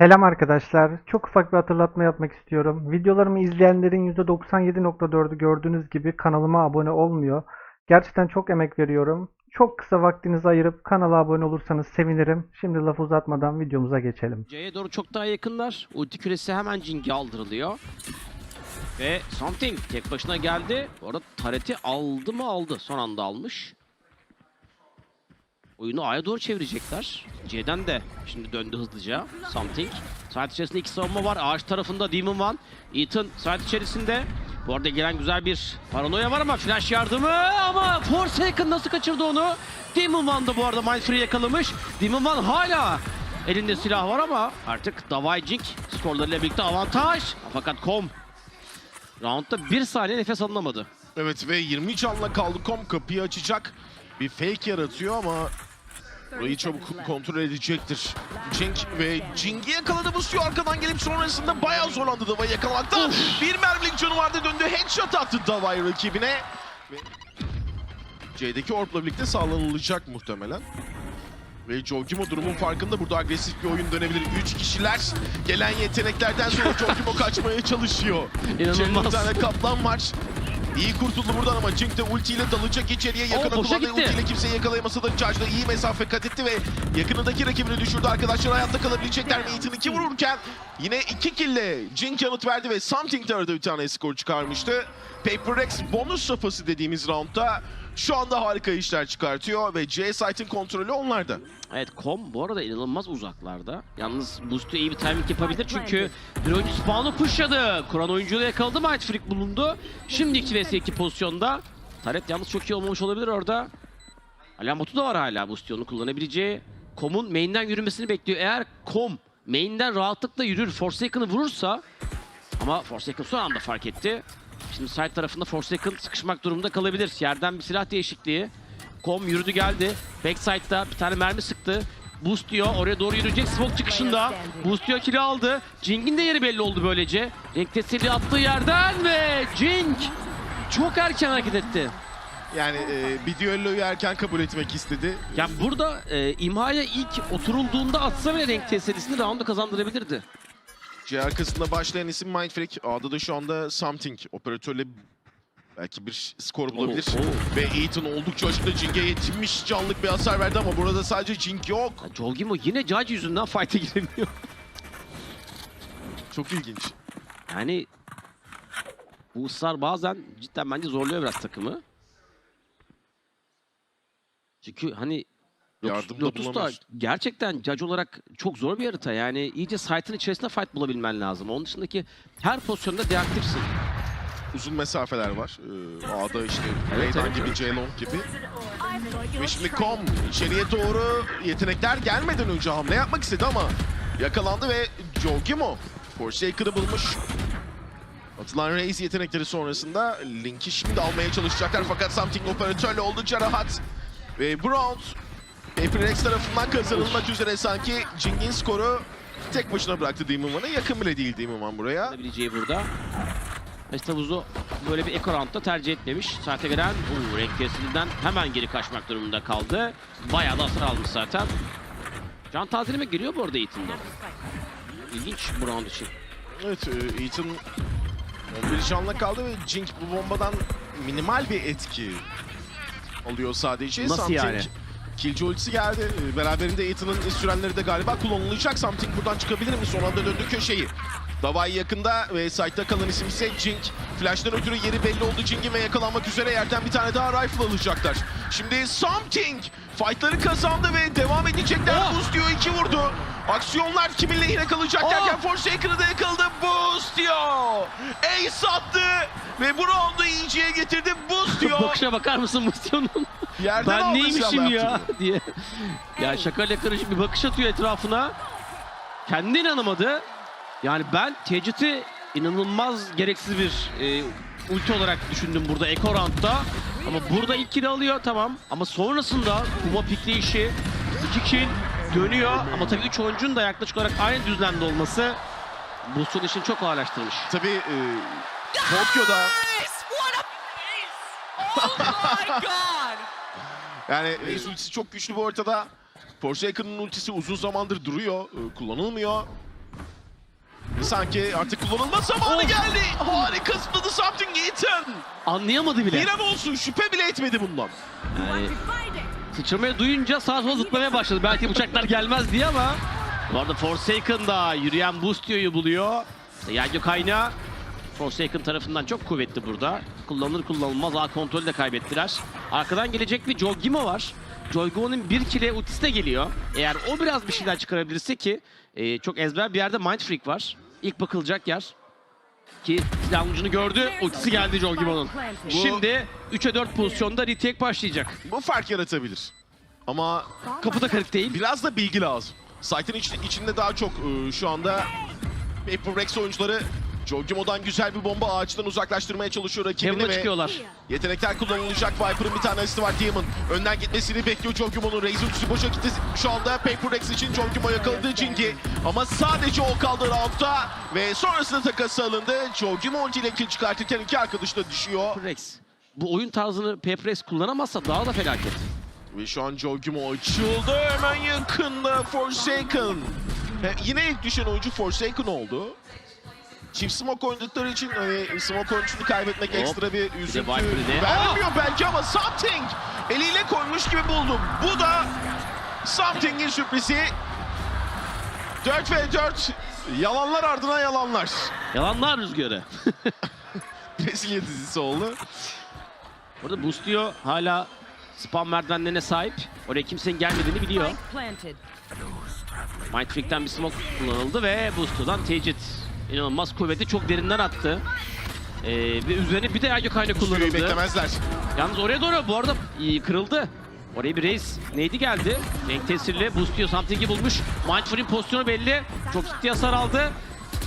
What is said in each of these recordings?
Selam arkadaşlar. Çok ufak bir hatırlatma yapmak istiyorum. Videolarımı izleyenlerin %97.4'ü gördüğünüz gibi kanalıma abone olmuyor. Gerçekten çok emek veriyorum. Çok kısa vaktinizi ayırıp kanala abone olursanız sevinirim. Şimdi lafı uzatmadan videomuza geçelim. C'ye doğru çok daha yakınlar. Ulti küresi hemen Jing'e aldırılıyor. Ve Something tek başına geldi. Bu Taret'i aldı mı aldı. Son anda almış. Oyunu A'ya doğru çevirecekler. C'den de şimdi döndü hızlıca. Something. Side içerisinde iki savunma var. Ağaç tarafında Demon One. Ethan side içerisinde. Bu arada gelen güzel bir paranoya var ama flash yardımı ama Forsaken nasıl kaçırdı onu? Demon One da bu arada Mindfree yakalamış. Demon One hala elinde silah var ama artık Davai Jink skorlarıyla birlikte avantaj. Fakat Kom roundda bir saniye nefes alınamadı. Evet ve 20 canla kaldı. Kom kapıyı açacak. Bir fake yaratıyor ama burayı çabuk kontrol edecektir. Jink ve Jink'i yakaladı bu suyu arkadan gelip sonrasında bayağı zorlandı Dava'yı yakalamakta. Bir mermilik canı vardı döndü. Headshot attı Dava'yı rakibine. Ve C'deki Orp'la birlikte sağlanılacak muhtemelen. Ve Jogimo durumun farkında. Burada agresif bir oyun dönebilir. 3 kişiler gelen yeteneklerden sonra Jogimo kaçmaya çalışıyor. İçeride bir İnanılmaz. tane kaplan var. İyi kurtuldu buradan ama Jink de ultiyle dalacak içeriye. Yakına kullandığı gitti. ultiyle kimseyi yakalayamasa da Charge'da iyi mesafe kat etti ve yakınındaki rakibini düşürdü. Arkadaşlar hayatta kalabilecekler mi? Ethan 2 vururken yine 2 kille Jink yanıt verdi ve Something de arada bir tane skor çıkarmıştı. Paper Rex bonus safhası dediğimiz roundda şu anda harika işler çıkartıyor ve C site'in kontrolü onlarda. Evet Kom bu arada inanılmaz uzaklarda. Yalnız Boost'u iyi bir timing yapabilir çünkü bir oyuncu spawn'u pushladı. Kuran oyuncuyu yakaladı Might Freak bulundu. Şimdi 2 vs 2 pozisyonda. Taret yalnız çok iyi olmamış olabilir orada. Alamotu da var hala Boost'u kullanabileceği. Kom'un main'den yürümesini bekliyor. Eğer Kom main'den rahatlıkla yürür Forsaken'ı vurursa ama Forsaken son anda fark etti. Şimdi side tarafında Forsaken sıkışmak durumunda kalabilir. Yerden bir silah değişikliği. Kom yürüdü geldi. Backside'da bir tane mermi sıktı. Boost diyor. Oraya doğru yürüyecek. Smoke çıkışında. Boost diyor kili aldı. Jing'in de yeri belli oldu böylece. Renk tesiri attığı yerden ve Jing çok erken hareket etti. Yani e, bir düelloyu erken kabul etmek istedi. Ya burada e, imhaya ilk oturulduğunda atsa bile renk tesirisini round'u kazandırabilirdi. C arkasında başlayan isim Mindfreak. A'da da şu anda Something. Operatörle belki bir skor bulabilir. Oo, Ve Ethan oldukça açıkta Jink'e yetmiş canlık bir hasar verdi ama burada sadece Jink yok. Ya Jolgimo yine Judge yüzünden fight'e giremiyor. Çok ilginç. Yani bu ısrar bazen cidden bence zorluyor biraz takımı. Çünkü hani Lotus, Yardımda Lotus da gerçekten judge olarak çok zor bir harita. Yani iyice site'ın içerisinde fight bulabilmen lazım. Onun dışındaki her pozisyonda deaktifsin. Uzun mesafeler var. Ee, A'da işte Evet, Reydan evet, gibi, evet. Ceylon gibi. Ve şimdi Kom içeriye doğru yetenekler gelmeden önce hamle yapmak istedi ama yakalandı ve Jogimo Forsaken'ı bulmuş. Atılan Raze yetenekleri sonrasında Link'i şimdi almaya çalışacaklar fakat Something operatörle oldukça rahat. Ve bu round Paper Rex tarafından kazanılmak üzere sanki Jing'in skoru tek başına bıraktı Demon One'a. Yakın bile değil Demon One buraya. Alabileceği burada. Mestavuzu böyle bir eco round'da tercih etmemiş. Saate gelen bu renk kesilinden hemen geri kaçmak durumunda kaldı. Bayağı da hasar almış zaten. Can tazeleme geliyor bu arada Ethan'da. İlginç bu round için. Evet, e, Ethan 11 canla kaldı ve Jink bu bombadan minimal bir etki alıyor sadece. Nasıl Something yani? Killjoy ultisi geldi. E, Beraberinde Ethan'ın sürenleri de galiba kullanılacak. Something buradan çıkabilir mi? Son anda döndü köşeyi. Davai yakında ve site'da kalan isim ise Jink. Flash'tan ötürü yeri belli oldu Jink'in ve yakalanmak üzere yerden bir tane daha rifle alacaklar. Şimdi Something fightları kazandı ve devam edecekler. Oh! Boost diyor iki vurdu. Aksiyonlar kimin lehine kalacak Oh! derken Forsaken'ı da yakaladı. Boost diyor. Ace attı ve bu roundu iyice getirdi. Boost diyor. Bakışa bakar mısın Mustion'un? Yerden ben neymişim ya diye. Ya şakayla karışık bir bakış atıyor etrafına. Kendi inanamadı. Yani ben Tecit'i inanılmaz gereksiz bir e, ulti olarak düşündüm burada Echo Round'da. Ama burada ilk kill alıyor tamam. Ama sonrasında Kuma pikleyişi, iki kill dönüyor. Ama tabii üç oyuncunun da yaklaşık olarak aynı düzlemde olması Boost'un işini çok ağırlaştırmış. Tabii e, Tokyo'da yani Ace ultisi çok güçlü bu ortada. Forsaken'ın ultisi uzun zamandır duruyor. e, kullanılmıyor. Sanki artık kullanılma zamanı Of. geldi. Harika zıpladı something Ethan. Anlayamadı bile. An olsun şüphe bile etmedi bundan. Yani sıçramayı duyunca sağa sola zıplamaya başladı. Belki uçaklar gelmez diye ama. Bu arada Forsaken da yürüyen Boostio'yu buluyor. İşte Yagyo kaynağı Forsaken tarafından çok kuvvetli burada. Kullanılır kullanılmaz A kontrolü de kaybettiler. Arkadan gelecek bir Jogimo var. Jogimo'nun bir kile ultisi de geliyor. Eğer o biraz bir şeyler çıkarabilirse ki e, çok ezber bir yerde Mind Freak var. İlk bakılacak yer. Ki silahın ucunu gördü. Ultisi geldi Jogimo'nun. Bu- Şimdi 3'e 4 pozisyonda retake başlayacak. Bu fark yaratabilir. Ama Kapı da kırık değil. biraz da bilgi lazım. Site'in iç- içinde daha çok e, şu anda Paper Rex oyuncuları Jorgimo'dan güzel bir bomba ağaçtan uzaklaştırmaya çalışıyor rakibini ve çıkıyorlar. yetenekler kullanılacak. Viper'ın bir tane asisti var Demon. Önden gitmesini bekliyor Jorgimo'nun. Razer ultisi boşa gitti. Şu anda Paper Rex için Jorgimo yakaladı Jingi. Ama sadece o kaldı roundda ve sonrasında takası alındı. Jorgimo ultiyle kill çıkartırken iki arkadaş da düşüyor. Rex. Bu oyun tarzını Pepres kullanamazsa daha da felaket. Ve şu an Jorgimo açıldı. Hemen yakında Forsaken. He, yine ilk düşen oyuncu Forsaken oldu. Çift smoke oynadıkları için hani smoke oyuncusunu kaybetmek Hop. ekstra bir üzüntü de- vermiyor belki ama Something eliyle koymuş gibi buldum. Bu da Something'in sürprizi. 4 ve 4 yalanlar ardına yalanlar. Yalanlar rüzgarı. Brezilya dizisi oldu. Burada Boostio hala spam merdivenlerine sahip. Oraya kimsenin gelmediğini biliyor. Mind bir smoke kullanıldı ve Boostio'dan tecrit. İnanılmaz kuvvetli, çok derinden attı. Ee, ve üzerine bir de kaynağı Süreyi kullanıldı. beklemezler. Yalnız oraya doğru bu arada iyi, kırıldı. Oraya bir reis neydi geldi? Renk tesirli Boostio Something'i bulmuş. Mindfree'in pozisyonu belli. Çok ciddi hasar aldı.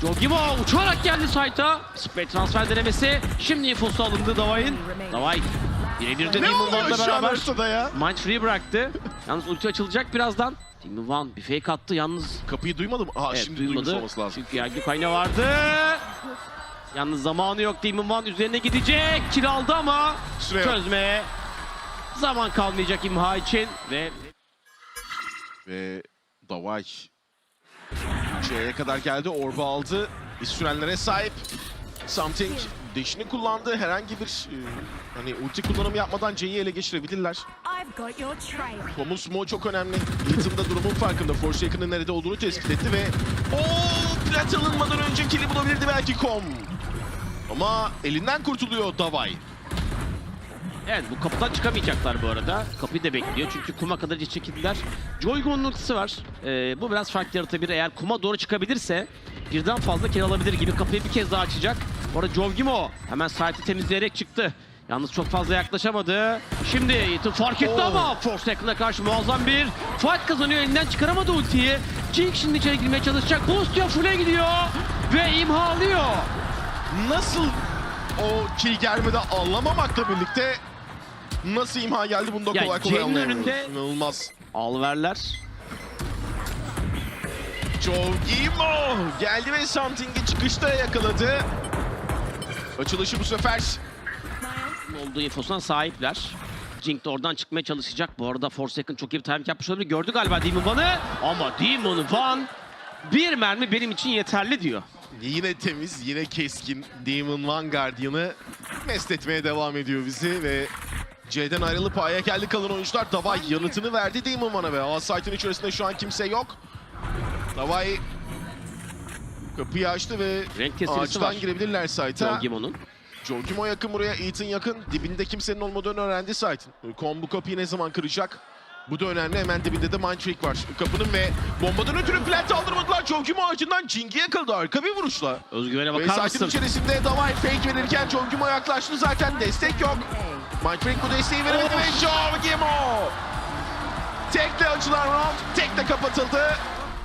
Jogimo uçarak geldi site'a. Spray transfer denemesi. Şimdi infosu alındı Davay'ın. Davay birebir de Ne Demon oluyor One'la şu an beraber ortada ya? Mind Free bıraktı. Yalnız ulti açılacak birazdan. Demon One bir fake attı yalnız. Kapıyı duymadım. Aa Evet, şimdi duymuş duymadı. olması lazım. Çünkü Yagyu kaynağı vardı. Yalnız zamanı yok. Demon One üzerine gidecek. Kill aldı ama Süre yok. çözmeye zaman kalmayacak imha için ve Ve Davay C'ye kadar geldi. Orba aldı. Bir sürenlere sahip. Something dişini kullandı. Herhangi bir e, hani ulti kullanımı yapmadan C'yi ele geçirebilirler. Tom'un smoke çok önemli. Yıtımda durumun farkında. Forsaken'ın nerede olduğunu tespit etti ve o plat alınmadan önce kill'i bulabilirdi belki Kom. Ama elinden kurtuluyor Davay. evet bu kapıdan çıkamayacaklar bu arada. Kapıyı da bekliyor çünkü kuma kadar iç çekildiler. Joygon'un ultisi var. Ee, bu biraz fark yaratabilir. Eğer kuma doğru çıkabilirse birden fazla kill alabilir gibi kapıyı bir kez daha açacak. Bu arada Jovgimo hemen site'i temizleyerek çıktı. Yalnız çok fazla yaklaşamadı. Şimdi Ethan fark etti Oo. ama Forsaken'a karşı muazzam bir fight kazanıyor. Elinden çıkaramadı ultiyi. Jink şimdi içeri girmeye çalışacak. Boost diyor full'e gidiyor. Ve imha alıyor. Nasıl o kill gelmedi anlamamakla birlikte nasıl imha geldi bunu da Ya kolay kolay anlayamıyorum. İnanılmaz. Alverler. Jovgimo geldi ve Something'i çıkışta yakaladı. Açılışı bu sefer olduğu infosuna sahipler. Jink de oradan çıkmaya çalışacak. Bu arada Forsaken çok iyi bir timing yapmış olabilir. Gördü galiba Demon Van'ı. Ama Demon Van bir mermi benim için yeterli diyor. yine temiz, yine keskin Demon Van Guardian'ı mest etmeye devam ediyor bizi ve C'den ayrılıp A'ya geldi kalan oyuncular. Davay yanıtını verdi Demon Van'a ve A site'in içerisinde şu an kimse yok. Davay kapıyı açtı ve Renk ağaçtan var. girebilirler site'a. Jogimo'nun. Jorgimo yakın buraya, Ethan yakın. Dibinde kimsenin olmadığını öğrendi site'in. Kon bu kapıyı ne zaman kıracak? Bu da önemli. Hemen dibinde de Mind Trick var. Kapının ve bombadan ötürü plant aldırmadılar. Jorgimo ağacından Jing'i yakaladı. Arka bir vuruşla. Özgüvene Ve bakar site'in mısın? içerisinde Davay fake verirken Jorgimo yaklaştı zaten. Destek yok. Mind Trick bu desteği veremedi ve Jorgimo! Tekle açılan round, tekle kapatıldı.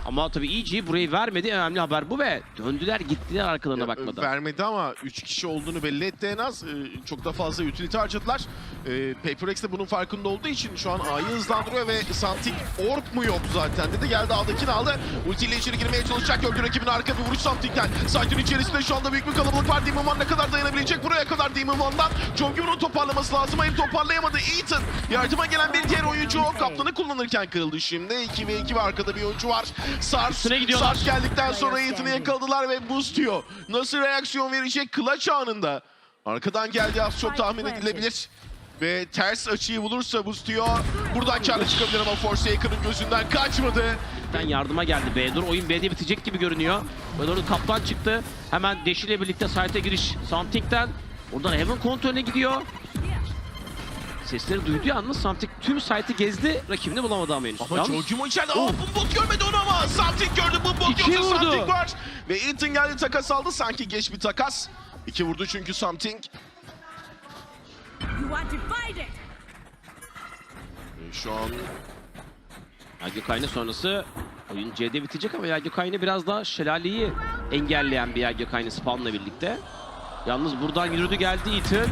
Ama tabii EG burayı vermedi. Önemli haber bu ve döndüler gittiler arkalarına Ya, bakmadan. Vermedi ama 3 kişi olduğunu belli etti en az. Ee, çok da fazla utility harcadılar. Ee, PaperX de bunun farkında olduğu için şu an A'yı hızlandırıyor ve Santik Orb mu yok zaten dedi. Geldi A'dakini aldı. Ultiyle içeri girmeye çalışacak. Gördü rakibin arka bir vuruş Santik'ten. Site'in içerisinde şu anda büyük bir kalabalık var. Demon One ne kadar dayanabilecek? Buraya kadar Demon One'dan. Jonghyun'un toparlaması lazım. Hayır toparlayamadı. Ethan yardıma gelen bir diğer oyuncu o. Kaplanı kullanırken kırıldı şimdi. 2 ve 2 ve arkada bir oyuncu var. Sars, Üstüne gidiyorlar. Sars geldikten sonra Ethan'ı yakaladılar ve boost diyor. Nasıl reaksiyon verecek clutch anında? Arkadan geldi az çok tahmin edilebilir. Ve ters açıyı bulursa boost diyor. Buradan karlı çıkabilir ama Forsaken'ın gözünden kaçmadı. Ben yardıma geldi B'dur. Oyun B'de bitecek gibi görünüyor. Ve doğru kaptan çıktı. Hemen Deş ile birlikte site'e giriş Something'den. Oradan Heaven kontrolüne gidiyor. Sesleri duydu yalnız Something tüm site'i gezdi. Rakibini bulamadı ama henüz. Ama Yalnız- Jorgimo içeride. Aa Bumbot görmedi onu ama. Something gördü Bumbot İki yoksa vurdu. Something var. Ve Ethan geldi takas aldı. Sanki geç bir takas. İki vurdu çünkü divided. Ee, Şu an Yagyu Kayne sonrası oyun C'de bitecek ama Yagyu Kayne biraz daha şelaleyi engelleyen bir Yagyu Kayne spawnla birlikte. Yalnız buradan yürüdü geldi Ethan.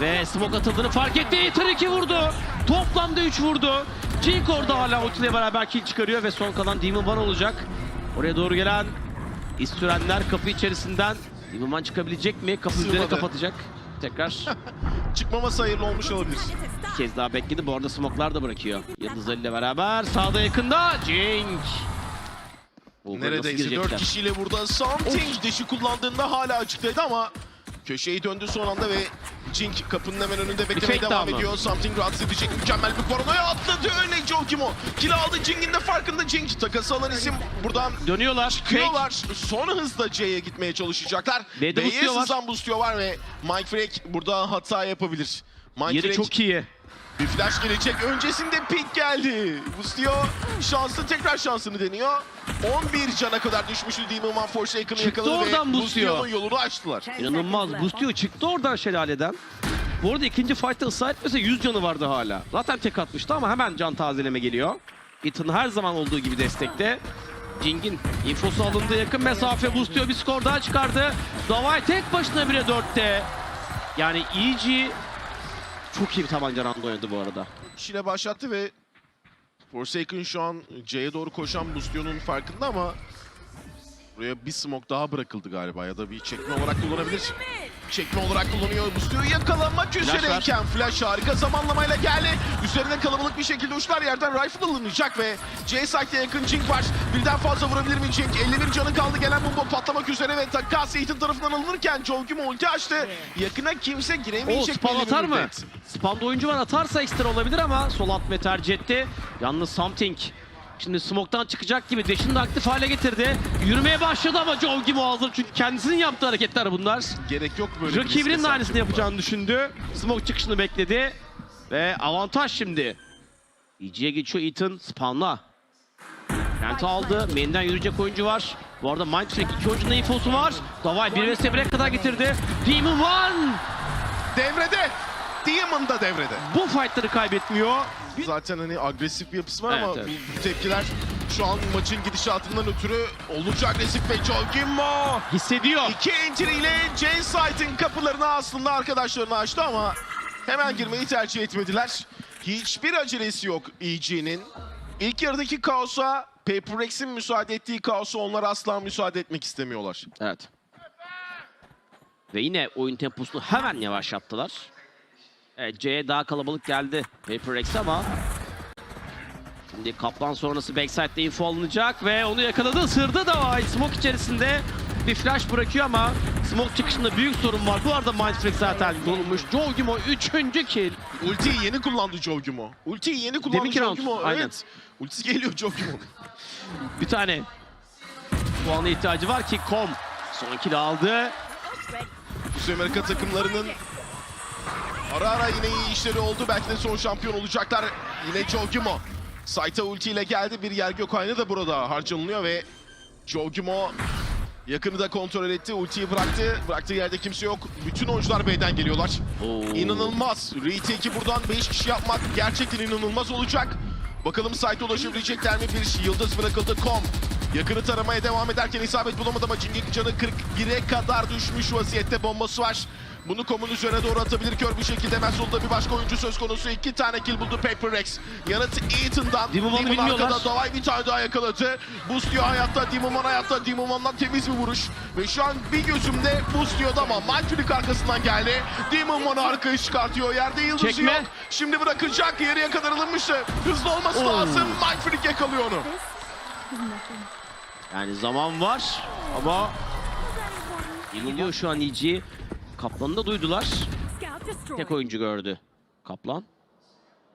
Ve smoke atıldığını fark etti. Ethan 2 vurdu. Toplamda 3 vurdu. Jink orada hala ultiyle beraber kill çıkarıyor ve son kalan Demon One olacak. Oraya doğru gelen İstürenler kapı içerisinden Demon One çıkabilecek mi? Kapı üzerine kapatacak. Tekrar çıkmaması hayırlı olmuş olabilir. Bir kez daha bekledi. Bu arada smoke'lar da bırakıyor. Yıldız Ali ile beraber sağda yakında Jink. Nasıl Neredeyse girecekler? 4 kişiyle burada Something deşi kullandığında hala açıktaydı ama köşeyi döndü son anda ve Jink kapının hemen önünde beklemeye fake devam mı? ediyor. Something rahatsız edecek mükemmel bir paranoya atladı öyle Jokimo. Kill aldı Jink'in de farkında Jink. Takası alan isim buradan Dönüyorlar. Fake. Kıyorlar. Son hızda C'ye gitmeye çalışacaklar. B'ye sızan boostluyor var ve Mike Freck burada hata yapabilir. Mike Yeri Freck çok iyi. bir flash gelecek. Öncesinde pick geldi. Boostluyor. Şanslı tekrar şansını deniyor. 11 cana kadar düşmüştü Demon One Forsaken'ı Çıktı yakaladı ve oradan boostluyor. Boostluyor'un yolunu açtılar. İnanılmaz. Boostluyor. Çıktı oradan şelaleden. Bu arada ikinci fight'ta ısrar etmese 100 canı vardı hala. Zaten tek atmıştı ama hemen can tazeleme geliyor. Ethan her zaman olduğu gibi destekte. Jing'in infosu alındı yakın mesafe boostluyor bir skor daha çıkardı. Davay tek başına bile 4'te. Yani EG çok iyi bir tabanca round oynadı bu arada. İşine başlattı ve Forsaken şu an C'ye doğru koşan Boostio'nun farkında ama buraya bir smoke daha bırakıldı galiba ya da bir çekme olarak kullanabilir. Çekme olarak kullanıyor. Bustio'yu yakalamak üzereyken flash harika zamanlamayla geldi. Üzerine kalabalık bir şekilde uçlar yerden rifle alınacak ve C site'e yakın Jink var. Birden fazla vurabilir mi Jink? 51 canı kaldı. Gelen bomba patlamak üzere ve takas Ethan tarafından alınırken Jolgim ulti açtı. Yakına kimse O giremeyecek. spam belli bir atar mı? Spamda oyuncu var atarsa ekstra olabilir ama sol atmayı tercih etti. Yalnız Something şimdi smoke'tan çıkacak gibi de aktif hale getirdi. Yürümeye başladı ama Joe gibi hazır çünkü kendisinin yaptığı hareketler bunlar. Gerek yok böyle bir Rakibinin de aynısını yapacağını düşündü. Smoke çıkışını bekledi. Ve avantaj şimdi. EG'ye geçiyor Ethan spawnla. Kent aldı. Main'den yürüyecek oyuncu var. Bu arada Mindfreak iki oyuncunun infosu var. Davay 1 vs 1'e kadar getirdi. Demon One Devrede. Demon da devrede. bu fightları kaybetmiyor. Zaten hani agresif bir yapısı var Evet, ama evet. bu, tepkiler şu an maçın gidişatından ötürü oldukça agresif ve Jorginho Hissediyor. iki entry ile J Site'ın kapılarını aslında arkadaşlarına açtı ama hemen girmeyi tercih etmediler. Hiçbir acelesi yok EG'nin. İlk yarıdaki kaosa Paper Rex'in müsaade ettiği kaosa onlar asla müsaade etmek istemiyorlar. Evet. Ve yine oyun temposunu hemen yavaşlattılar. Evet C'ye daha kalabalık geldi Paper Rex ama Şimdi Kaplan sonrası backside'de info alınacak ve onu yakaladı. Isırdı da var. Smoke içerisinde bir flash bırakıyor ama Smoke çıkışında büyük sorun var. Bu arada Mindfreak zaten vurulmuş. Joe Gimo 3. kill. Ultiyi yeni kullandı Jorginho. Ultiyi yeni kullandı Deminki round, Jorginho. aynen. Evet. Ultisi geliyor Jorginho'nun. Bir tane puana ihtiyacı var ki Kom son kill aldı. Kuzey Amerika takımlarının ara ara yine iyi işleri oldu. Belki de son şampiyon olacaklar. Yine Jogimo. Saita ultiyle geldi. Bir yer Gökay'ını da burada harcanılıyor ve Jogimo yakını da kontrol etti. Ultiyi bıraktı. Bıraktığı yerde kimse yok. Bütün oyuncular B'den geliyorlar. Oo. İnanılmaz. Retake'i buradan 5 kişi yapmak gerçekten inanılmaz olacak. Bakalım site'e ulaşabilecekler mi? Bir yıldız bırakıldı. Kom. Yakını taramaya devam ederken isabet bulamadı ama Cingik canı 41'e kadar düşmüş vaziyette bombası var. Bunu Kom'un üzerine doğru atabilir kör bir şekilde. Hemen solda bir başka oyuncu söz konusu. iki tane kill buldu Paper Rex. Yanıt Ethan'dan. Demon One'u bilmiyorlar. arkada Davay bir tane daha yakaladı. Bustio hayatta, Demon One hayatta. Demon One'dan temiz bir vuruş. Ve şu an bir gözümde Bustio'da ama Malfilik arkasından geldi. Demon One arkayı çıkartıyor. Yerde yıldızı Çekme. yok. Şimdi bırakacak. Yarıya kadar alınmıştı. Hızlı olması Oo. lazım. Malfilik yakalıyor onu. Yani zaman var ama Yeniliyor şu an EG. Kaplan'ı da duydular. Tek oyuncu gördü. Kaplan.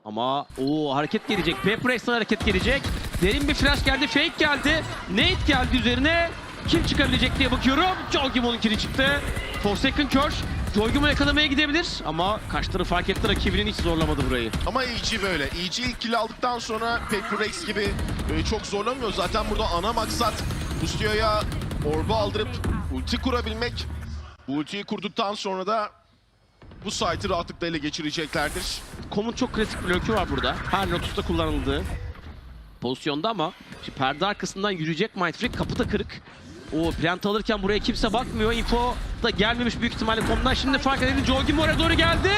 Ama o hareket gelecek. Pepperex'ten hareket gelecek. Derin bir flash geldi. Fake geldi. Nate geldi üzerine. Kim çıkabilecek diye bakıyorum. Jogimon'un kili çıktı. Forsaken kör. Joygimo yakalamaya gidebilir ama kaçları fark etti rakibinin hiç zorlamadı burayı. Ama EG böyle. EG ilk kill aldıktan sonra Rex gibi e, çok zorlamıyor. Zaten burada ana maksat Bustio'ya orbu aldırıp ulti kurabilmek. Ultiyi kurduktan sonra da bu site'ı rahatlıkla ele geçireceklerdir. Kom'un çok klasik bir var burada. Her Lotus'ta kullanıldığı pozisyonda ama şimdi perde arkasından yürüyecek Mindfreak kapı da kırık. O plant alırken buraya kimse bakmıyor. Info da gelmemiş büyük ihtimalle Kom'dan. Şimdi fark edildi. Jogi oraya doğru geldi.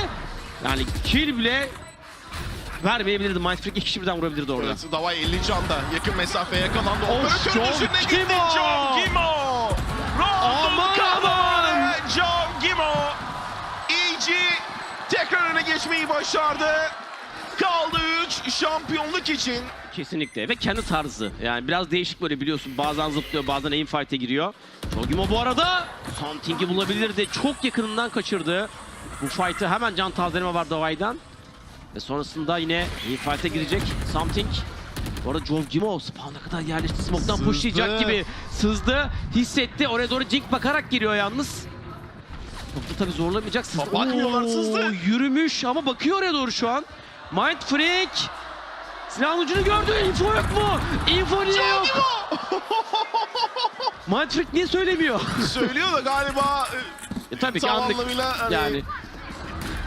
Yani kill bile vermeyebilirdi. Mindfreak iki kişi birden vurabilirdi orada. Evet, Davay 50 canda yakın mesafeye yakalandı. Of, Operatörün John geçmeyi başardı. Kaldı 3 şampiyonluk için. Kesinlikle ve kendi tarzı. Yani biraz değişik böyle biliyorsun. Bazen zıplıyor, bazen aim fight'e giriyor. Jogimo bu arada Something'i bulabilirdi. Çok yakınından kaçırdı. Bu fight'ı hemen can tazeleme var Davay'dan. Ve sonrasında yine aim fight'e girecek Something. Bu arada Jogimo spawn'a kadar yerleşti. Smoke'dan pushlayacak gibi sızdı. Hissetti. Oraya doğru Jink bakarak giriyor yalnız. Çok da tabii zorlamayacak. Sızdı. Bakmıyorlar, sızdı. Yürümüş ama bakıyor oraya doğru şu an. Mind Freak. Silahın ucunu gördü. Info yok mu? Info niye yok? Mind Freak niye söylemiyor? Söylüyor da galiba e, e, tabii ki tam anlık. anlamıyla hani Yani.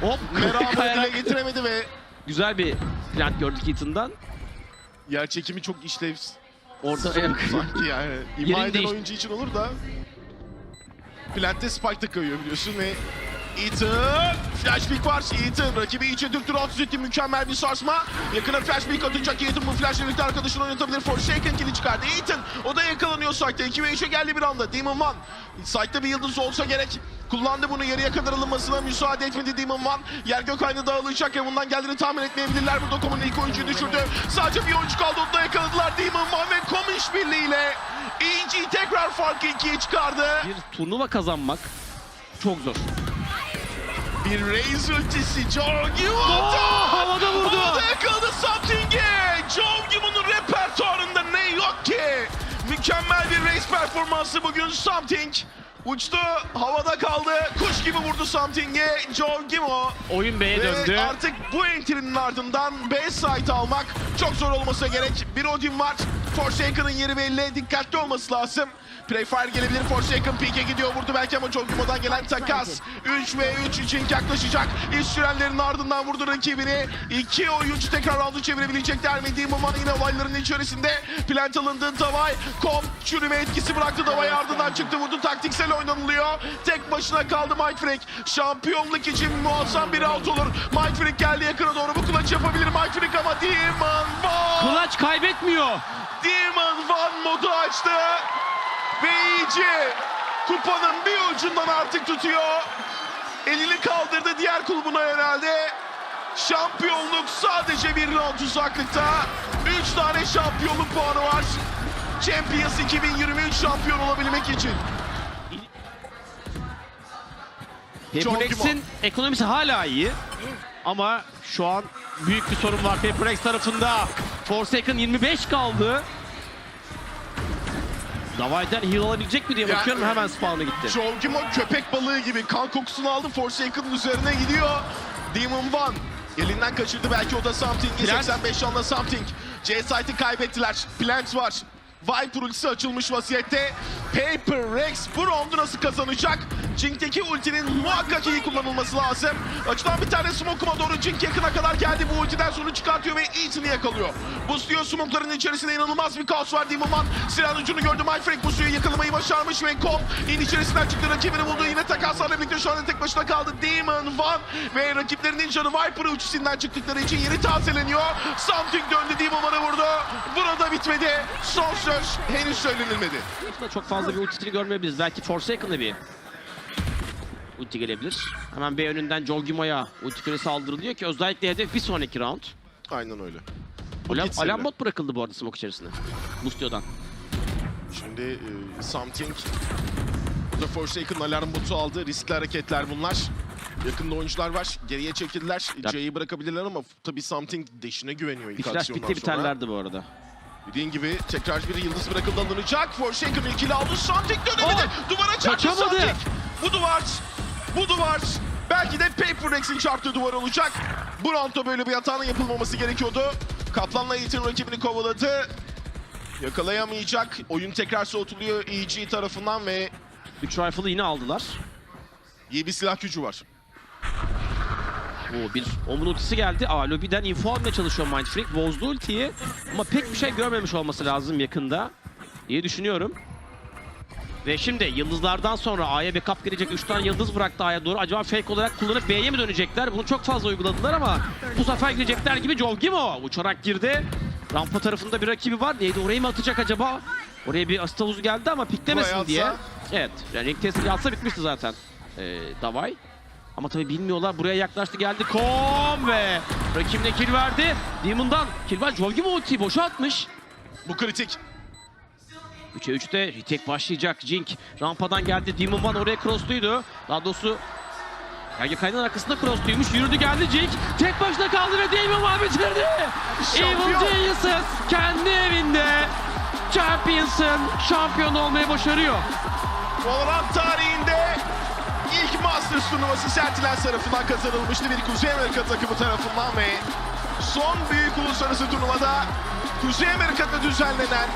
Hop. meramını dile getiremedi ve Güzel bir plant gördük Ethan'dan. yer çekimi çok işlevsiz. Orada Sanki yani. İma Yerini eden değiş- oyuncu için olur da. Plant'te Spike da kayıyor biliyorsun ve Ethan, flash pick var. Ethan rakibi içe dürttü rahatsız etti. Mükemmel bir sarsma. Yakına flash pick atacak. Ethan bu flashla birlikte arkadaşını oynatabilir. Forsaken kill'i çıkardı. Ethan o da yakalanıyor site'de. 2 ve 3'e geldi bir anda. Demon One. Site'de bir yıldız olsa gerek. Kullandı bunu yarıya kadar alınmasına müsaade etmedi Demon One. Yer gök aynı dağılacak ve bundan geldiğini tahmin etmeyebilirler. Burada Kom'un ilk oyuncuyu düşürdü. Sadece bir oyuncu kaldı. Onu da yakaladılar Demon One ve Kom işbirliğiyle EG tekrar farkı ikiye çıkardı. bir turnuva kazanmak çok zor. Bir Raze ultisi John Gimo Oo, havada vurdu. Havada yakaladı Something'i. John Gimo'nun repertuarında ne yok ki? Mükemmel bir race performansı bugün Something. Uçtu, havada kaldı. Kuş gibi vurdu Something'i. John Gimo. Oyun B'ye döndü. artık bu entry'nin ardından B site almak çok zor olmasa gerek. Bir Odin var. Forsaken'ın yeri belli. Dikkatli olması lazım. Playfire gelebilir. Forsaken peek'e gidiyor. Vurdu belki ama çok yumadan gelen takas. 3 ve 3 için yaklaşacak. İş sürenlerin ardından vurdu rakibini. İki oyuncu tekrar aldı çevirebilecekler mi? Demon One yine olayların içerisinde. Plant alındı. Davay. Kom çürüme etkisi bıraktı. Davay ardından çıktı. Vurdu. Taktiksel oynanılıyor. Tek başına kaldı Mike Frank. Şampiyonluk için muazzam bir out olur. Mike Frank geldi yakına doğru. Bu clutch yapabilir Mike Frank ama Demon One. Clutch kaybetmiyor. Demon Van modu açtı. Ve iyice kupanın bir ucundan artık tutuyor. Elini kaldırdı diğer kulbuna herhalde. Şampiyonluk sadece bir round uzaklıkta. 3 tane şampiyonluk puanı var. Champions 2023 şampiyon olabilmek için. Paperex'in ekonomisi hala iyi. Ama şu an büyük bir sorun var Paperex tarafında. Forsaken 25 kaldı. Davay'dan heal alabilecek mi diye bakıyorum hemen spawn'a gitti. Jorgimo köpek balığı gibi kan kokusunu aldı. Forsaken'ın üzerine gidiyor. Demon One elinden kaçırdı belki o da Something'i. Plant. 85 yanında Something. C-Site'i kaybettiler. Plant var. Viper ultisi açılmış vaziyette. Paper Rex bu roundu nasıl kazanacak? Jink'teki ultinin muhakkak iyi kullanılması lazım. Açılan bir tane smoke'uma doğru Jink yakına kadar geldi. Bu ultiden sonra çıkartıyor ve Ethan'ı yakalıyor. Boostluyor smoke'ların içerisinde inanılmaz bir kaos var. Demon One silahın ucunu gördü. Myfrank bu suyu yakalamayı başarmış ve Kom in içerisinden çıktı. Rakibini buldu. Yine takaslarla birlikte şu anda tek başına kaldı. Demon One ve rakiplerinin canı Viper ultisinden çıktıkları için yeri tazeleniyor. Something döndü. Demon One'ı vurdu. Burada bitmedi. Son söz henüz söylenilmedi. Çok fazla bir ultisini görmeyebiliriz. Belki Forsaken'da bir ulti gelebilir. Hemen B önünden Jolgimo'ya ulti küresi saldırılıyor ki özellikle hedef bir sonraki round. Aynen öyle. Bile. alarm bot bırakıldı bu arada smoke içerisine. Mustio'dan. Şimdi e, Something The Forsaken alarm botu aldı. Riskli hareketler bunlar. Yakında oyuncular var. Geriye çekildiler. C'yi bırakabilirler ama tabii Something deşine güveniyor ilk Bir flash aksiyondan bitti sonra. biterlerdi bu arada. Dediğin gibi tekrar bir yıldız bırakıldı alınacak. Forsaken ikili aldı. Something dönemedi. Duvara çarptı. Something. Bu duvar. Bu duvar. Belki de Paper Rex'in çarptığı duvar olacak. Bu roundda böyle bir hatanın yapılmaması gerekiyordu. Kaplan'la Ethan rakibini kovaladı. Yakalayamayacak. Oyun tekrar soğutuluyor EG tarafından ve 3 rifle'ı yine aldılar. iyi bir silah gücü var. Oo, bir Omun ultisi geldi. Aa, lobiden info almaya çalışıyor Mindfreak. Bozdu ultiyi. Ama pek bir şey görmemiş olması lazım yakında. diye düşünüyorum. Ve şimdi yıldızlardan sonra A'ya backup gelecek. 3 tane yıldız bıraktı A'ya doğru. Acaba fake olarak kullanıp B'ye mi dönecekler? Bunu çok fazla uyguladılar ama bu sefer girecekler gibi Jovgimo uçarak girdi. Rampa tarafında bir rakibi var. Neydi orayı mı atacak acaba? Oraya bir asist havuzu geldi ama piklemesin diye. atsa? Evet. Yani renk testi yapsa bitmişti zaten. Ee, Davay. Ama tabii bilmiyorlar. Buraya yaklaştı geldi. Kom ve rakibine kill verdi. Demon'dan kill var. Jovgimo ultiyi boşa atmış. Bu kritik. 3'e 3'te retake başlayacak. Jink rampadan geldi. Demon One oraya crossluydu. Daha doğrusu Erge Kayna'nın arkasında crossluymuş. Yürüdü geldi Jink. Tek başına kaldı ve Demon One bitirdi. Şampiyon. Evil Geniuses kendi evinde Champions'ın şampiyon olmayı başarıyor. Valorant tarihinde Masters turnuvası Sentinels tarafından kazanılmıştı. Bir Kuzey Amerika takımı tarafından ve son büyük uluslararası turnuvada Kuzey Amerika'da düzenlenen